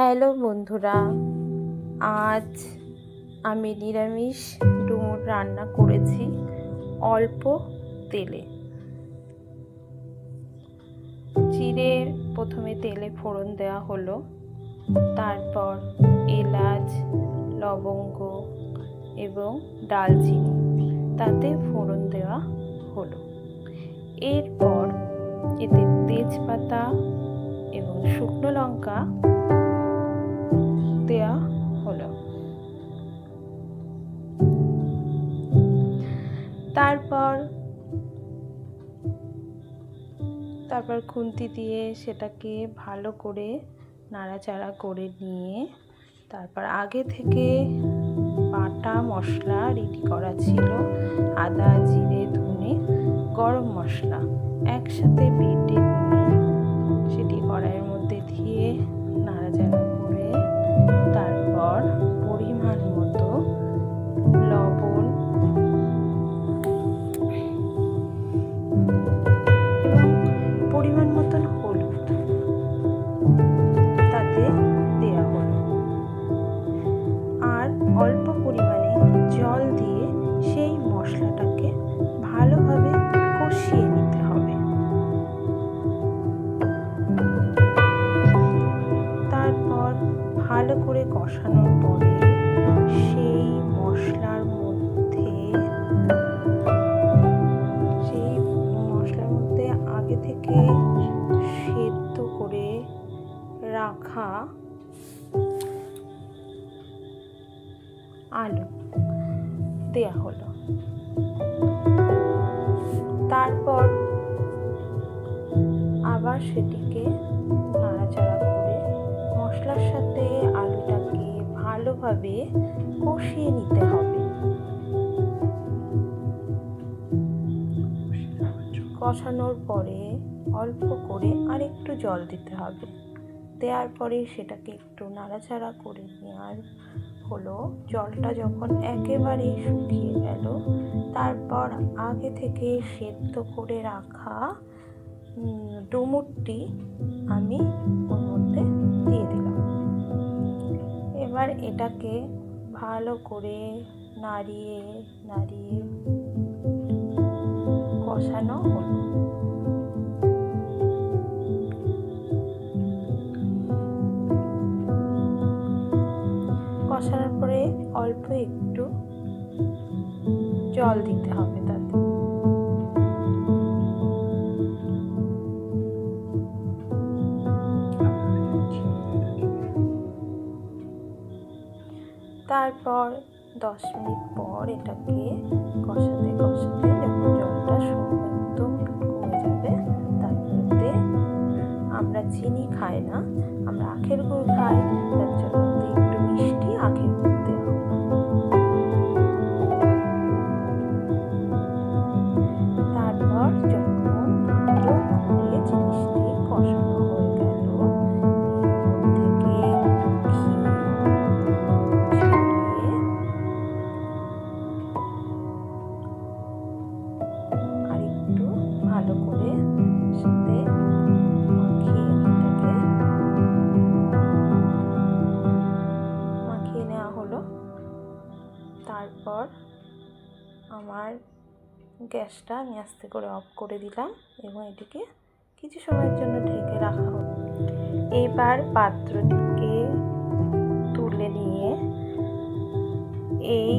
Hello বন্ধুরা, আজ আমি নিরামিষ ডুমুর রান্না করেছি অল্প তেলে। চিড়ে প্রথমে তেলে ফোড়ন দেওয়া হলো, তারপর এলাচ, লবঙ্গ এবং ডালচিনি, তাতে ফোড়ন দেওয়া হলো। এরপর এতে তেজপাতা এবং শুকনো লঙ্কা দেওয়া হলো। তারপর তারপর খুন্তি দিয়ে সেটাকে ভালো করে নাড়াচাড়া করে নিয়ে, তারপর আগে থেকে বাটা মশলা রেডি করা ছিল, আদা, জিরে, ধনে, গরম মশলা একসাথে বেটে করে কষানোর পরে সেই মশলার মধ্যে, সেই মশলার মধ্যে আগে থেকে সেদ্ধ করে রাখা আলু দেয়া হলো। তারপর আবার সেটিকে ভালোভাবে কষিয়ে নিতে হবে। কষানোর পরে অল্প করে আর একটু জল দিতে হবে। দেওয়ার পরে সেটাকে একটু নাড়াচাড়া করে নেওয়ার হলো। জলটা যখন একেবারেই শুকিয়ে গেল, তারপর আগে থেকে সেদ্ধ করে রাখা ডুমুরটি আমি ওর মধ্যে দিয়ে দিলাম। এবার এটাকে ভালো করে নাড়িয়ে নাড়িয়ে কষানো কষানোর পরে অল্প একটু জল দিতে হবে তাতে। তারপর দশ মিনিট পর এটাকে কষাতে কষাতে যখন জলটা একদম কমে যাবে, তার মধ্যে আমরা চিনি খাই না, আমরা আখের গুড় খাই, তার জন্য ভালো করে সাথে মাখিয়ে এটাকে মাখিয়ে নেওয়া হলো। তারপর আমার গ্যাসটা আমি আস্তে করে অফ করে দিলাম এবং এটিকে কিছু সময়ের জন্য ঢেকে রাখা হলো। এবার পাত্রটিকে তুলে নিয়ে এই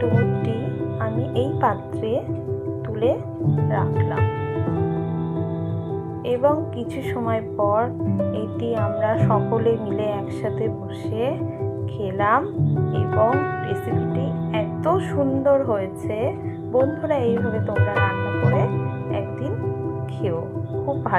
ডুমুরটি আমি এই পাত্রে তুলে রাখলাম। এবং কিছু সময় পর এটি আমরা সকলে মিলে একসাথে বসে খেলাম এবং রেসিপিটি এত সুন্দর হয়েছে। বন্ধুরা, এইভাবে তোমরা রান্না করে একদিন খেও। খুব ভালো